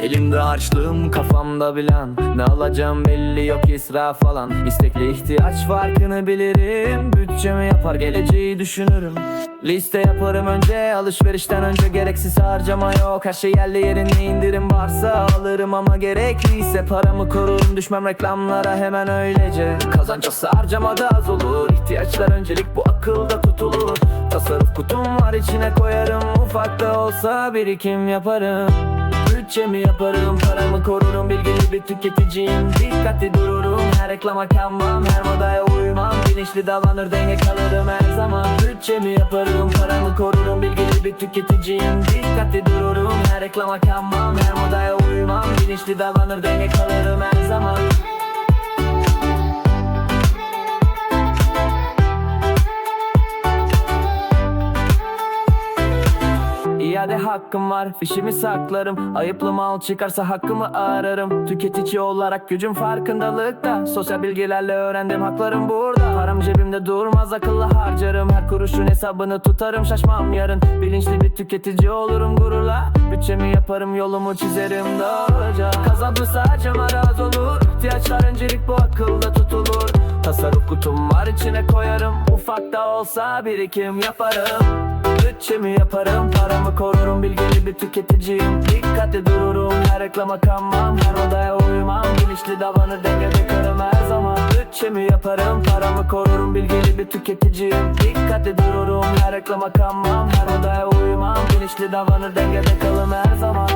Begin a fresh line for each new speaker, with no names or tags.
Elimde harçlığım kafamda bilen. Ne alacağım belli yok israf falan. İstekli ihtiyaç farkını bilirim. Bütçemi yapar geleceği düşünürüm. Liste yaparım önce alışverişten önce. Gereksiz harcama yok her şey yerli yerine indirim varsa alırım ama gerekliyse Paramı korurum düşmem reklamlara hemen öylece. Kazanç olsa da az olur. İhtiyaçlar öncelik bu akılda tutulur. Tasarruf kutum var içine koyarım. Ufak da olsa birikim yaparım Bütçemi yaparım paramı korurum Bilgili bir tüketiciyim. Dikkatli dururum her reklama kanmam Her modaya uymam. Bilinçli davranır denge kalırım her zaman. Bütçemi yaparım paramı korurum Bilgili bir tüketiciyim. Dikkatli dururum her reklama kanmam Her modaya uymam. Bilinçli davranır denge kalırım her zaman İade hakkım var fişimi saklarım. Ayıplı mal çıkarsa hakkımı ararım. Tüketici olarak gücüm farkındalıkta. Sosyal bilgilerle öğrendim haklarım burada. Param cebimde durmaz akıllı harcarım. Her kuruşun hesabını tutarım şaşmam yarın. Bilinçli bir tüketici olurum gururla. Bütçemi yaparım yolumu çizerim doğruca. Kazanırsa harcama razı olur. İhtiyaçlar öncelik bu akılda tutulur. Tasarruf kutum var içine koyarım. Ufak da olsa birikim yaparım Bütçemi yaparım paramı korurum Bilgili bir tüketiciyim. Dikkatli dururum her reklama kanmam Her odaya uymam. Bilinçli davranır dengede karım her zaman Bütçemi yaparım paramı korurum Bilgili bir tüketiciyim. Dikkatli dururum her reklama kanmam Her odaya uymam. Bilinçli davranır dengede kalım her zaman